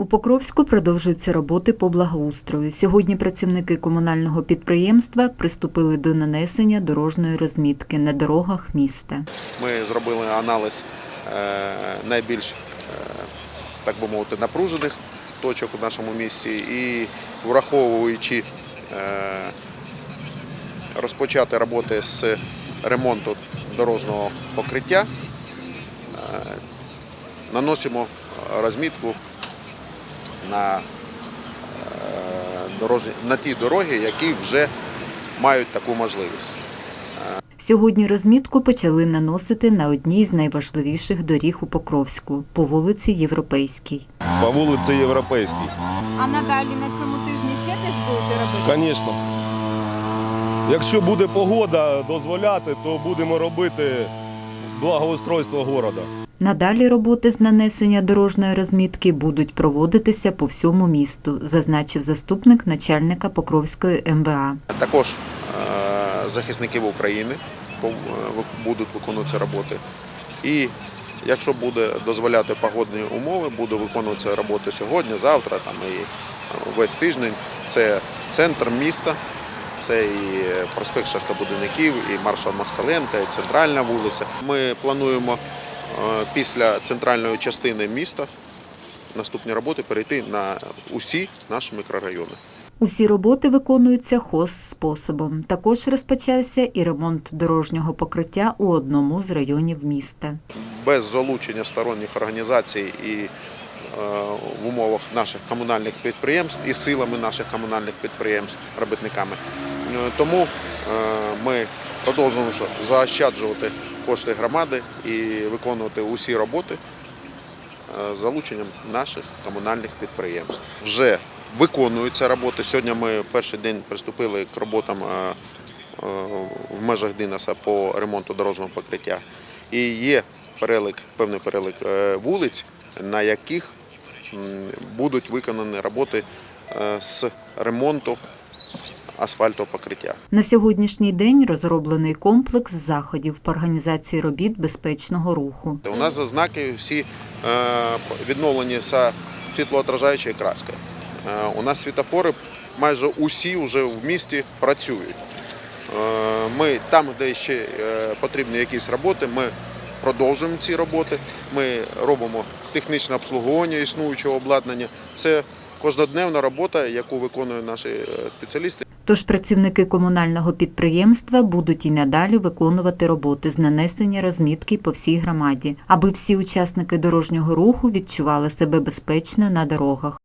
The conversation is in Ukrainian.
У Покровську продовжуються роботи по благоустрою. Сьогодні працівники комунального підприємства приступили до нанесення дорожньої розмітки на дорогах міста. Ми зробили аналіз е, найбільш, е, так би мовити, напружених точок у нашому місті і враховуючи е, розпочати роботи з ремонту дорожнього покриття, наносимо розмітку на, е, дорожні, на ті дороги, які вже мають таку можливість. Сьогодні розмітку почали наносити на одній з найважливіших доріг у Покровську по вулиці Європейській. по вулиці Європейській. А надалі на цьому тижні ще десь будете робити? Звісно. Якщо буде погода дозволяти, то будемо робити благоустройство міста. Надалі роботи з нанесення дорожньої розмітки будуть проводитися по всьому місту, зазначив заступник начальника Покровської МВА. Також е, захисників України е, будуть виконуватися роботи. І якщо буде дозволяти погодні умови, буде виконуватися роботи сьогодні, завтра там і е, весь тиждень. Це центр міста, це і проспект Шахтобудівників, і маршал Москаленка, і центральна вулиця. Ми плануємо після центральної частини міста наступні роботи перейти на усі наші мікрорайони. Усі роботи виконуються хоз-способом. Також розпочався і ремонт дорожнього покриття у одному з районів міста. без залучення сторонніх організацій і е, в умовах наших комунальних підприємств і силами наших комунальних підприємств, робітниками. Е, Тому е, ми продовжуємо заощаджувати кошти громади і виконувати усі роботи е, з залученням наших комунальних підприємств. Вже виконуються роботи. Сьогодні ми перший день приступили к роботам е, е, в межах Динаса по ремонту дорожнього покриття. І є перелик, певний перелик вулиць, на яких будуть виконані роботи з ремонту асфальтового покриття. На сьогоднішній день розроблений комплекс заходів по організації робіт безпечного руху. У нас знаки всі е, відновлені з світлоотражаючою краскою. Е, У нас світофори майже усі вже в місті працюють. Е, Ми там, де ще потрібні якісь роботи, ми продовжуємо ці роботи. Ми робимо технічне обслуговування існуючого обладнання. Це кожнодневна робота, яку виконують наші спеціалісти. Тож працівники комунального підприємства будуть і надалі виконувати роботи з нанесення розмітки по всій громаді, аби всі учасники дорожнього руху відчували себе безпечно на дорогах.